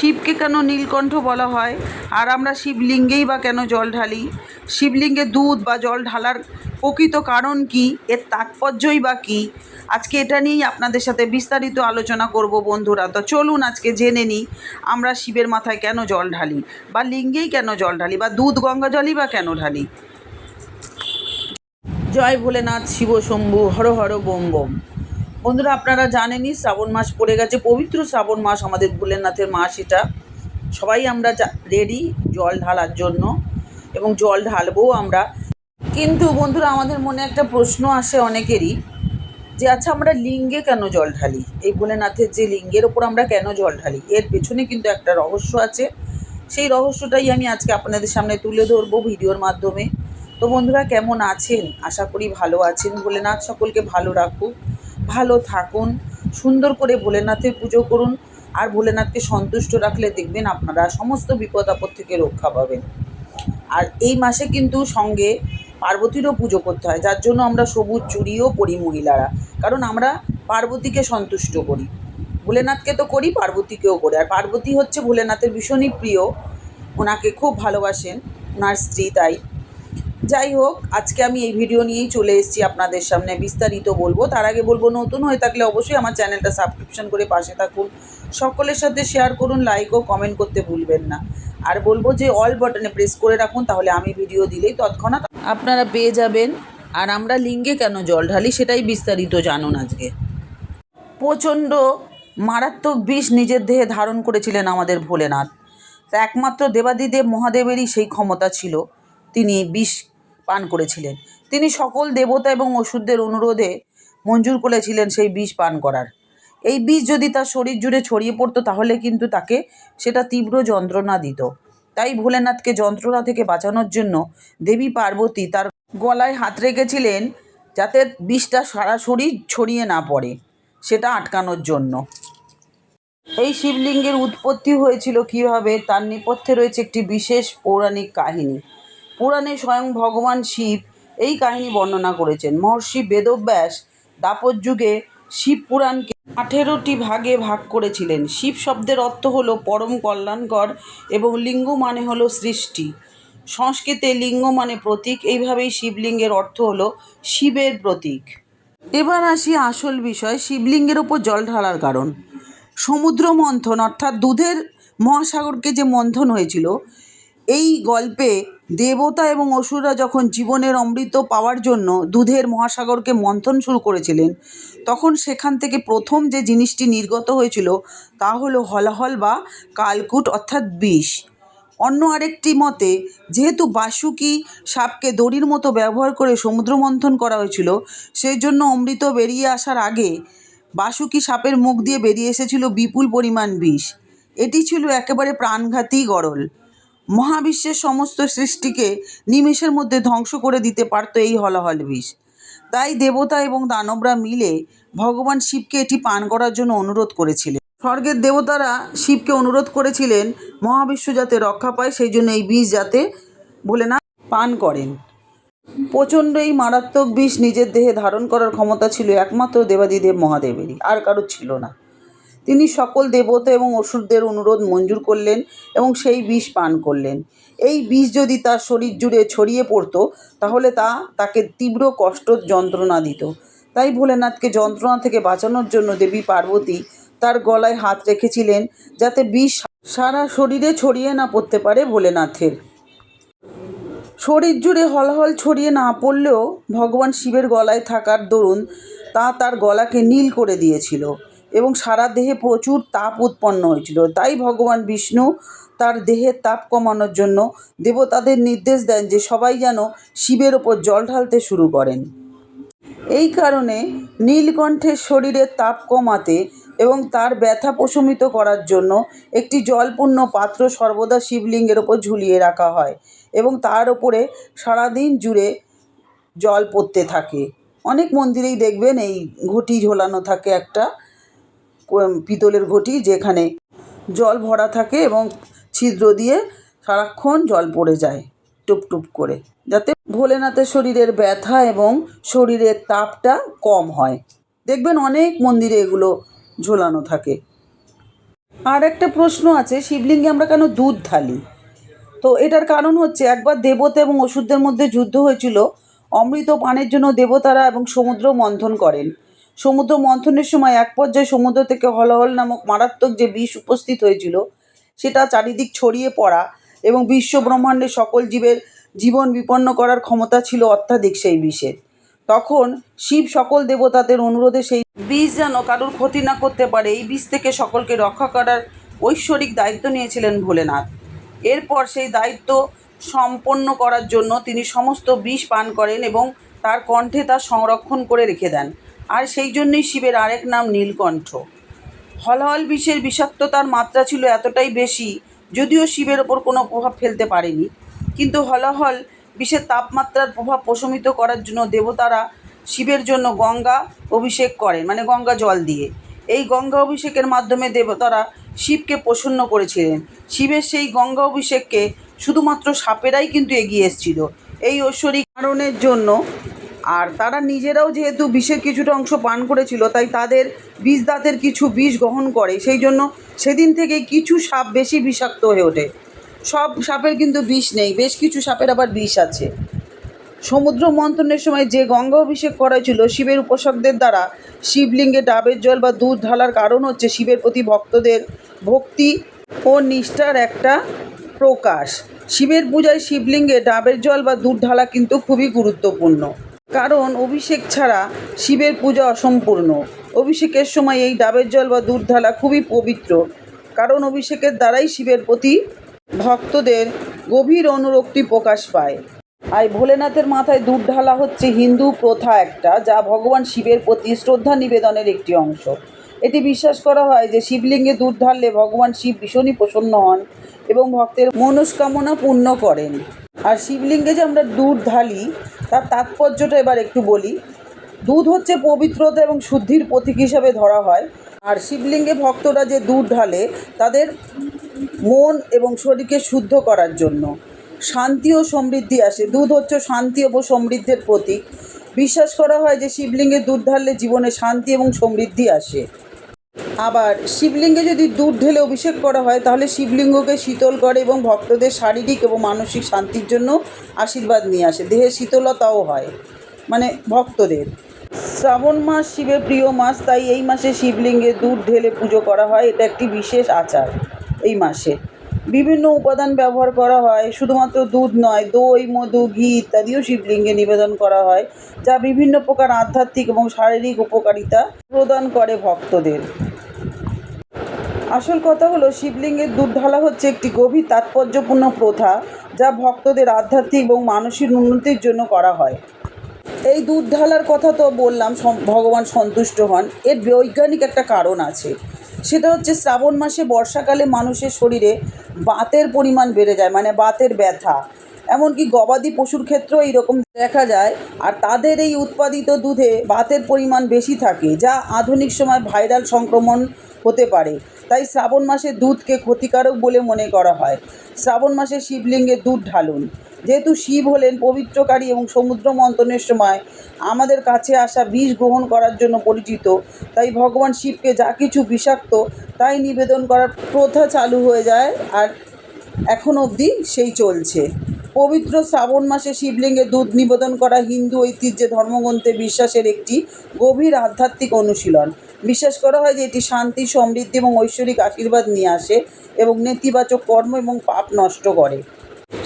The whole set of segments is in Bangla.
শিবকে কেন নীলকণ্ঠ বলা হয়? আর আমরা শিবলিঙ্গেই বা কেন জল ঢালি? শিবলিঙ্গে দুধ বা জল ঢালার প্রকৃত কারণ কি? এর তাৎপর্যই বা কী? আজকে এটা নিয়েই আপনাদের সাথে বিস্তারিত আলোচনা করব বন্ধুরা। তো চলুন আজকে জেনে নিই, আমরা শিবের মাথায় কেন জল ঢালি? বা লিঙ্গেই কেন জল ঢালি? বা দুধ গঙ্গা জলই বা কেন ঢালি? জয় ভোলেনাথ, শিব শম্ভু, হর হর বোম বোম। বন্ধুরা, আপনারা জানেনই শ্রাবণ মাস পড়ে গেছে, পবিত্র শ্রাবণ মাস আমাদের ভোলেনাথের মাস এটা। সবাই আমরা রেডি, জল ঢালার জন্য, এবং জল ঢালবো আমরা। কিন্তু বন্ধুরা, আমাদের মনে একটা প্রশ্ন আসে অনেকেরই, যে আচ্ছা আমরা লিঙ্গে কেন জল ঢালি? এই ভোলেনাথের যে লিঙ্গের ওপর আমরা কেন জল ঢালি? এর পেছনে কিন্তু একটা রহস্য আছে। সেই রহস্যটাই আমি আজকে আপনাদের সামনে তুলে ধরবো ভিডিওর মাধ্যমে। তো বন্ধুরা, কেমন আছেন? আশা করি ভালো আছেন। ভোলেনাথ সকলকে ভালো রাখুক। ভালো থাকুন, সুন্দর করে ভোলেনাথের পুজো করুন আর ভোলেনাথকে সন্তুষ্ট রাখলে দেখবেন আপনারা সমস্ত বিপদ আপদ থেকে রক্ষা পাবেন। আর এই মাসে কিন্তু সঙ্গে পার্বতীরও পুজো করতে হয়, যার জন্য আমরা সবুজ চুড়িও পরি মহিলারা কারণ আমরা পার্বতীকে সন্তুষ্ট করি। ভোলেনাথকে তো করি, পার্বতীকেও করি। আর পার্বতী হচ্ছে ভোলেনাথের ভীষণই প্রিয়, ওনাকে খুব ভালোবাসেন, ওনার স্ত্রী তাই। যাই হোক, আজকে আমি এই ভিডিও নিয়েই চলে এসেছি আপনাদের সামনে, বিস্তারিত বলব। তার আগে বলব, নতুন হয়ে থাকলে অবশ্যই আমার চ্যানেলটা সাবস্ক্রিপশন করে পাশে থাকুন। সকলের সাথে শেয়ার করুন লাইক ও কমেন্ট করতে ভুলবেন না। আর বলব যে অল বাটনে প্রেস করে রাখুন, তাহলে আমি ভিডিও দিলেই তৎক্ষণাৎ আপনারা পেয়ে যাবেন। আর আমরা লিঙ্গে কেন জল ঢালি সেটাই বিস্তারিত জানুন আজকে। প্রচণ্ড মারাত্মক বিষ নিজের দেহে ধারণ করেছিলেন আমাদের ভোলেনাথ। একমাত্র দেবাদিদেব মহাদেবেরই সেই ক্ষমতা ছিল। তিনি বিষ পান করেছিলেন। তিনি সকল দেবতা এবং ওষুধদের অনুরোধে মঞ্জুর করেছিলেন সেই বিষ পান করার। এই বিষ যদি তার শরীর জুড়ে ছড়িয়ে পড়তো, তাহলে কিন্তু তাকে সেটা তীব্র যন্ত্রণা দিত। তাই ভোলেনাথকে যন্ত্রণা থেকে বাঁচানোর জন্য দেবী পার্বতী তার গলায় হাত রেখেছিলেন যাতে বিষটা সারা শরীর ছড়িয়ে না পড়ে, সেটা আটকানোর জন্য। এই শিবলিঙ্গের উৎপত্তি হয়েছিল কীভাবে? তার নেপথ্যে রয়েছে একটি বিশেষ পৌরাণিক কাহিনী। পুরাণে স্বয়ং ভগবান শিব এই কাহিনী বর্ণনা করেছেন। মহর্ষি বেদব্যাস দাপর যুগে শিব পুরাণকে আঠেরোটি ভাগে ভাগ করেছিলেন। শিব শব্দের অর্থ হলো পরম কল্যাণকর এবং লিঙ্গ মানে হলো সৃষ্টি। সংস্কৃতে লিঙ্গ মানে প্রতীক, এইভাবেই শিবলিঙ্গের অর্থ হলো শিবের প্রতীক। এবার আসি আসল বিষয়, শিবলিঙ্গের ওপর জল ঢালার কারণ। সমুদ্র মন্থন, অর্থাৎ দুধের মহাসাগরকে যে মন্থন হয়েছিল, এই গল্পে দেবতা এবং অসুররা যখন জীবনের অমৃত পাওয়ার জন্য দুধের মহাসাগরকে মন্থন শুরু করেছিলেন, তখন সেখান থেকে প্রথম যে জিনিসটি নির্গত হয়েছিল তা হলো হলাহল বা কালকুট অর্থাৎ বিষ। অন্য আরেকটি মতে, যেহেতু বাসুকি সাপকে দড়ির মতো ব্যবহার করে সমুদ্র মন্থন করা হয়েছিল সেই জন্য অমৃত বেরিয়ে আসার আগে বাসুকি সাপের মুখ দিয়ে বেরিয়ে এসেছিল বিপুল পরিমাণ বিষ। এটি ছিল একেবারে প্রাণঘাতী গরল। মহাবিশ্বের সমস্ত সৃষ্টিকে নিমেষের মধ্যে ধ্বংস করে দিতে পারত এই হলাহল বিষ। তাই দেবতা এবং দানবরা মিলে ভগবান শিবকে এটি পান করার জন্য অনুরোধ করেছিলেন। স্বর্গের দেবতারা শিবকে অনুরোধ করেছিলেন, মহাবিশ্ব যাতে রক্ষা পায়, সেই জন্য এই বিষ যাতে বলে না পান করেন। প্রচণ্ড এই মারাত্মক বিষ নিজের দেহে ধারণ করার ক্ষমতা ছিল একমাত্র দেবাদিদেব মহাদেবেরই, আর কারোর ছিল না। তিনি সকল দেবতা এবং অসুরদের অনুরোধ মঞ্জুর করলেন এবং সেই বিষ পান করলেন। এই বিষ যদি তার শরীর জুড়ে ছড়িয়ে পড়তো, তাহলে তা তাকে তীব্র কষ্ট, যন্ত্রণা দিত। তাই ভোলেনাথকে যন্ত্রণা থেকে বাঁচানোর জন্য দেবী পার্বতী তার গলায় হাত রেখেছিলেন যাতে বিষ সারা শরীরে ছড়িয়ে না পড়তে পারে ভোলেনাথের। শরীর জুড়ে হলহল ছড়িয়ে না পড়লেও ভগবান শিবের গলায় থাকার দরুন তা তার গলাকে নীল করে দিয়েছিল। এবং সারা দেহে প্রচুর তাপ উৎপন্ন হয়েছিল। তাই ভগবান বিষ্ণু তার দেহের তাপ কমানোর জন্য দেবতাদের নির্দেশ দেন যে সবাই যেন শিবের ওপর জল ঢালতে শুরু করেন। এই কারণে নীলকণ্ঠের শরীরের তাপ কমাতে এবং তার ব্যথা প্রশমিত করার জন্য একটি জলপূর্ণ পাত্র সর্বদা শিবলিঙ্গের ওপর ঝুলিয়ে রাখা হয় এবং তার ওপরে সারাদিন জুড়ে জল পড়তে থাকে। অনেক মন্দিরেই দেখবেন এই ঘটি ঝোলানো থাকে একটা। পিতলের ঘটি যেখানে জল ভরা থাকে এবং ছিদ্র দিয়ে সারাক্ষণ জল পড়ে যায়, টুপ টুপ করে, যাতে ভোলেনাথের শরীরের ব্যথা এবং শরীরের তাপটা কম হয়। দেখবেন অনেক মন্দিরে এগুলো ঝোলানো থাকে। আর একটা প্রশ্ন আছে, শিবলিঙ্গে আমরা কেন দুধ ঢালি? তো এটার কারণ হচ্ছে, একবার দেবতা এবং অসুরদের মধ্যে যুদ্ধ হয়েছিল, অমৃত পানের জন্য দেবতারা এবং সমুদ্র মন্থন করেন। সমুদ্র মন্থনের সময় এক পর্যায়ে সমুদ্র থেকে হলহল নামক মারাত্মক যে বিষ উপস্থিত হয়েছিল, সেটা চারিদিক ছড়িয়ে পড়া এবং বিশ্ব ব্রহ্মাণ্ডে সকল জীবের জীবন বিপন্ন করার ক্ষমতা ছিল অত্যাধিক সেই বিষের। তখন শিব সকল দেবতাদের অনুরোধে সেই বিষ যেন কারোর ক্ষতি না করতে পারে, এই বিষ থেকে সকলকে রক্ষা করার ঐশ্বরিক দায়িত্ব নিয়েছিলেন ভোলেনাথ। এরপর সেই দায়িত্ব সম্পন্ন করার জন্য তিনি সমস্ত বিষ পান করেন এবং তার কণ্ঠে তা সংরক্ষণ করে রেখে দেন। আর সেই জন্যই শিবের আরেক নাম নীলকণ্ঠ। হলহল বিষের বিষাক্ততার মাত্রা ছিল এতটাই বেশি, যদিও শিবের ওপর কোনো প্রভাব ফেলতে পারেনি। কিন্তু হলহল বিষের তাপমাত্রার প্রভাব প্রশমিত করার জন্য দেবতারা শিবের জন্য গঙ্গা অভিষেক করেন মানে গঙ্গা জল দিয়ে। এই গঙ্গা অভিষেকের মাধ্যমে দেবতারা শিবকে প্রসন্ন করেছিলেন। শিবের সেই গঙ্গা অভিষেককে শুধুমাত্র সাপেরাই কিন্তু এগিয়ে এসেছিল। এই ঐশ্বরিক কারণের জন্য আর তারা নিজেরাও যেহেতু বিষের কিছুটা অংশ পান করেছিল, তাই তাদের বিষ দাঁতের কিছু বিষ গ্রহণ করে। সেই জন্য সেদিন থেকে কিছু সাপ বেশি বিষাক্ত হয়ে ওঠে। সব সাপের কিন্তু বিষ নেই, বেশ কিছু সাপের আবার বিষ আছে। সমুদ্র মন্থনের সময় যে গঙ্গা অভিষেক করা ছিল শিবের উপাসকদের দ্বারা শিবলিঙ্গে ডাবের জল বা দুধ ঢালার কারণ হচ্ছে শিবের প্রতি ভক্তদের ভক্তি ও নিষ্ঠার একটা প্রকাশ। শিবের পূজায় শিবলিঙ্গে ডাবের জল বা দুধ ঢালা কিন্তু খুবই গুরুত্বপূর্ণ। কারণ অভিষেক ছাড়া শিবের পূজা অসম্পূর্ণ। অভিষেকের সময় এই ডাবের জল বা দুধ ঢালা খুবই পবিত্র। কারণ অভিষেকের দ্বারাই শিবের প্রতি ভক্তদের গভীর অনুরক্তি প্রকাশ পায়। আর ভোলেনাথের মাথায় দুধ ঢালা হচ্ছে হিন্দু প্রথা একটা, যা ভগবান শিবের প্রতি শ্রদ্ধা নিবেদনের একটি অংশ। এটি বিশ্বাস করা হয় যে শিবলিঙ্গে দুধ ঢাললে ভগবান শিব ভীষণই প্রসন্ন হন এবং ভক্তের মনস্কামনা পূর্ণ করেন। আর শিবলিঙ্গে যে আমরা দুধ ঢালি তার তাৎপর্যটা এবার একটু বলি। দুধ হচ্ছে পবিত্রতা এবং শুদ্ধির প্রতীক হিসাবে ধরা হয়। আর শিবলিঙ্গে ভক্তরা যে দুধ ঢালে, তাদের মন এবং শরীরকে শুদ্ধ করার জন্য শান্তি ও সমৃদ্ধি আসে। দুধ হচ্ছে শান্তি ও সমৃদ্ধির প্রতীক। বিশ্বাস করা হয় যে শিবলিঙ্গে দুধ ঢাললে জীবনে শান্তি এবং সমৃদ্ধি আসে। আবার শিবলিঙ্গে যদি দুধ ঢেলে অভিষেক করা হয়, তাহলে শিবলিঙ্গকে শীতল করে এবং ভক্তদের শারীরিক এবং মানসিক শান্তির জন্য আশীর্বাদ নিয়ে আসে। দেহের শীতলতাও হয় মানে ভক্তদের। শ্রাবণ মাস শিবের প্রিয় মাস, তাই এই মাসে শিবলিঙ্গে দুধ ঢেলে পুজো করা হয়। এটা একটি বিশেষ আচার এই মাসে। বিভিন্ন উপাদান ব্যবহার করা হয়, শুধুমাত্র দুধ নয়, দই, মধু, ঘি ইত্যাদিও শিবলিঙ্গে নিবেদন করা হয়, যা বিভিন্ন প্রকার আধ্যাত্মিক এবং শারীরিক উপকারিতা প্রদান করে ভক্তদের। আসল কথা হলো শিবলিঙ্গের দুধ ঢালা হচ্ছে একটি গভীর তাৎপর্যপূর্ণ প্রথা যা ভক্তদের আধ্যাত্মিক এবং মানসিক উন্নতির জন্য করা হয়। এই দুধ ঢালার কথা তো বললাম ভগবান সন্তুষ্ট হন। এর বৈজ্ঞানিক একটা কারণ আছে। সেটা হচ্ছে শ্রাবণ মাসে বর্ষাকালে মানুষের শরীরে বাতের পরিমাণ বেড়ে যায় মানে বাতের ব্যথা। এমনকি গবাদি পশুর ক্ষেত্রেও এইরকম দেখা যায়। আর তাদের এই উৎপাদিত দুধে বাতের পরিমাণ বেশি থাকে, যা আধুনিক সময় ভাইরাল সংক্রমণ হতে পারে। তাই শ্রাবণ মাসে দুধকে ক্ষতিকারক বলে মনে করা হয়। শ্রাবণ মাসে শিবলিঙ্গে দুধ ঢালুন। যেহেতু শিব হলেন পবিত্রকারী এবং সমুদ্র মন্থনের সময় আমাদের কাছে আসা বিষ গ্রহণ করার জন্য পরিচিত, তাই ভগবান শিবকে যা কিছু বিষাক্ত তাই নিবেদন করার প্রথা চালু হয়ে যায় আর এখন অবধি সেই চলছে। পবিত্র শ্রাবণ মাসে শিবলিঙ্গে দুধ নিবেদন করা হিন্দু ঐতিহ্যে ধর্মগ্রন্থে বিশ্বাসের একটি গভীর আধ্যাত্মিক অনুশীলন। বিশ্বাস করা হয় যে এটি শান্তি, সমৃদ্ধি এবং ঐশ্বরিক আশীর্বাদ নিয়ে আসে এবং নেতিবাচক কর্ম এবং পাপ নষ্ট করে।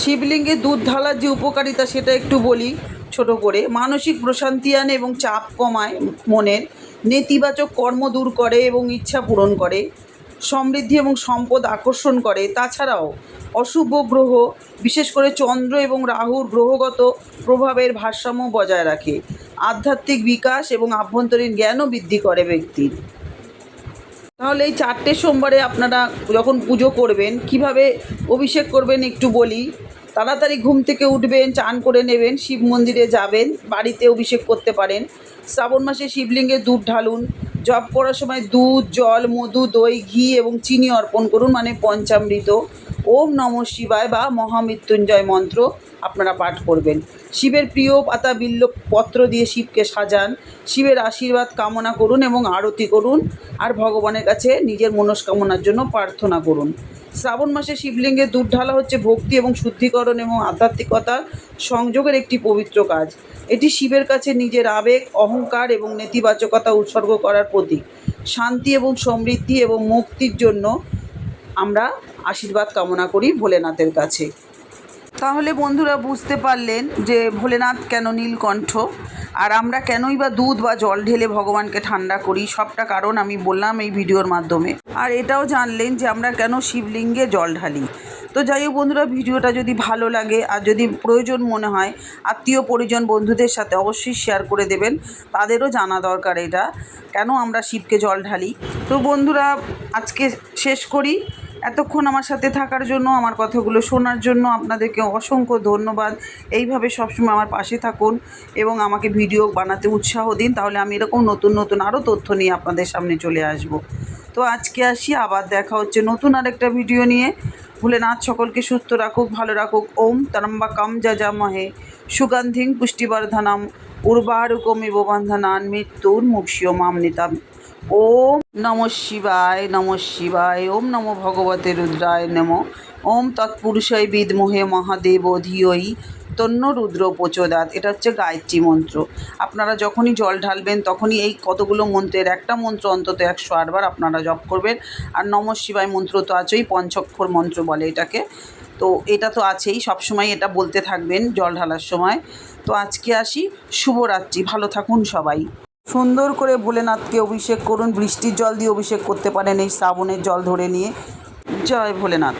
শিবলিঙ্গে দুধ ঢালার যে উপকারিতা সেটা একটু বলি ছোট করে। মানসিক প্রশান্তি আনে এবং চাপ কমায় মনের। নেতিবাচক কর্ম দূর করে এবং ইচ্ছা পূরণ করে। সমৃদ্ধি এবং সম্পদ আকর্ষণ করে। তাছাড়াও অশুভ গ্রহ, বিশেষ করে চন্দ্র এবং রাহুর গ্রহগত প্রভাবের ভারসাম্য বজায় রাখে। আধ্যাত্মিক বিকাশ এবং আভ্যন্তরীণ জ্ঞানও বৃদ্ধি করে ব্যক্তির। তাহলে এই চারটে সোমবারে আপনারা যখন পুজো করবেন, কীভাবে অভিষেক করবেন একটু বলি? তাড়াতাড়ি ঘুম থেকে উঠবেন, চান করে নেবেন, শিব মন্দিরে যাবেন, বাড়িতে অভিষেক করতে পারেন। শ্রাবণ মাসে শিবলিঙ্গে দুধ ঢালুন জপ করার সময় দুধ জল মধু দই ঘি এবং চিনি অর্পণ করুন মানে পঞ্চামৃত। ওম নম শিবায় বা মহামৃত্যুঞ্জয় মন্ত্র আপনারা পাঠ করবেন। শিবের প্রিয় পাতা বিল্ল পত্র দিয়ে শিবকে সাজান। শিবের আশীর্বাদ কামনা করুন এবং আরতি করুন আর ভগবানের কাছে নিজের মনস্কামনার জন্য প্রার্থনা করুন। শ্রাবণ মাসে শিবলিঙ্গে দুধ ঢালা হচ্ছে ভক্তি এবং শুদ্ধিকরণ এবং আধ্যাত্মিকতার সংযোগের একটি পবিত্র কাজ। এটি শিবের কাছে নিজের আবেগ, অহংকার এবং নেতিবাচকতা উৎসর্গ করার প্রতীক। শান্তি এবং সমৃদ্ধি এবং মুক্তির জন্য আমরা আশীর্বাদ কামনা করি ভোলেনাথের কাছে। তাহলে বন্ধুরা বুঝতে পারলেন যে ভোলেনাথ কেন নীলকণ্ঠ? আর আমরা কেনই বা দুধ বা জল ঢেলে ভগবানকে ঠান্ডা করি? সবটা কারণ আমি বললাম এই ভিডিওর মাধ্যমে। আর এটাও জানলেন যে আমরা কেন শিবলিঙ্গে জল ঢালি। তো যাই হোক বন্ধুরা, ভিডিওটা যদি ভালো লাগে আর যদি প্রয়োজন মনে হয়, আত্মীয় পরিজন বন্ধুদের সাথে অবশ্যই শেয়ার করে দেবেন। তাদেরও জানা দরকার এটা, কেন আমরা শিবকে জল ঢালি। তো বন্ধুরা, আজকে শেষ করি। এতক্ষণ আমার সাথে থাকার জন্য, আমার কথাগুলো শোনার জন্য আপনাদেরকে অসংখ্য ধন্যবাদ। এইভাবে সবসময় আমার পাশে থাকুন এবং আমাকে ভিডিও বানাতে উৎসাহ দিন, তাহলে আমি এরকম নতুন নতুন আরও তথ্য নিয়ে আপনাদের সামনে চলে আসব। তো আজকে আসি, আবার দেখা হচ্ছে নতুন আরেকটা ভিডিও নিয়ে। ভুলে ভোলেনাথ সকলকে সুস্থ রাখুক, ভালো রাখুক। ওম তারাম্বা কাম যা যা যজামহে সুগন্ধিং পুষ্টিবর্ধনম। উর্বারুকমিব বন্ধনান মৃত্যুর মুক্ষিয় মামনিতাম ওম নম শিবায় নম শিবায়, ওম নম ভগবতে রুদ্রায় নম। ওম তৎপুরুষয় বিদমোহে মহাদেব ধিয়ই তন্ন রুদ্র প্রচোদাত এটা হচ্ছে গায়ত্রী মন্ত্র। আপনারা যখনই জল ঢালবেন, তখনই এই কতগুলো মন্ত্রের একটা মন্ত্র অন্তত একশো আটবার আপনারা জপ করবেন। আর নম শিবায় মন্ত্র তো আছেই, পঞ্চক্ষর মন্ত্র বলে এটাকে। তো এটা তো আছেই, সবসময় এটা বলতে থাকবেন জল ঢালার সময়। তো আজকে আসি, শুভরাত্রি, ভালো থাকুন সবাই। সুন্দর করে ভোলেনাথকে অভিষেক করুন, বৃষ্টির জল দিয়ে অভিষেক করতে পারেন এই শ্রাবণের জল ধরে নিয়ে। জয় ভোলেনাথ।